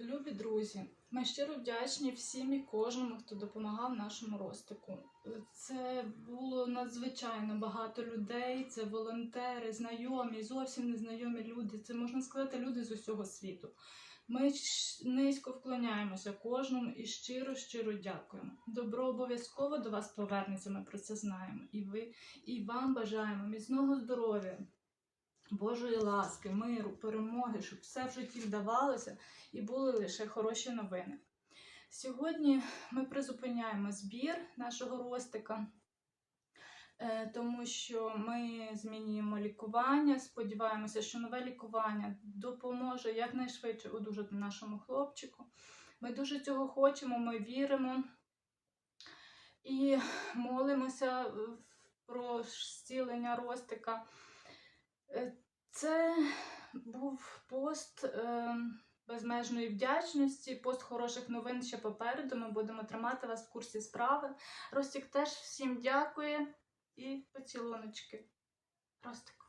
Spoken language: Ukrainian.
Любі друзі, ми щиро вдячні всім і кожному, хто допомагав нашому ростику. Це було надзвичайно багато людей, це волонтери, знайомі, зовсім незнайомі люди. Це можна сказати, люди з усього світу. Ми низько вклоняємося кожному і щиро, щиро дякуємо. Добро обов'язково до вас повернеться, ми про це знаємо. І ви, і вам бажаємо міцного здоров'я, Божої ласки, миру, перемоги, щоб все в житті вдавалося і були лише хороші новини. Сьогодні ми призупиняємо збір нашого ростика, е, тому що ми змінюємо лікування. Сподіваємося, що нове лікування допоможе якнайшвидше одужати нашому хлопчику. Ми дуже цього хочемо, ми віримо і молимося е, про зцілення ростика. Е, Це був пост е, безмежної вдячності, пост хороших новин ще попереду. Ми будемо тримати вас в курсі справи. Ростик теж всім дякує і поцілуночки. Ростик.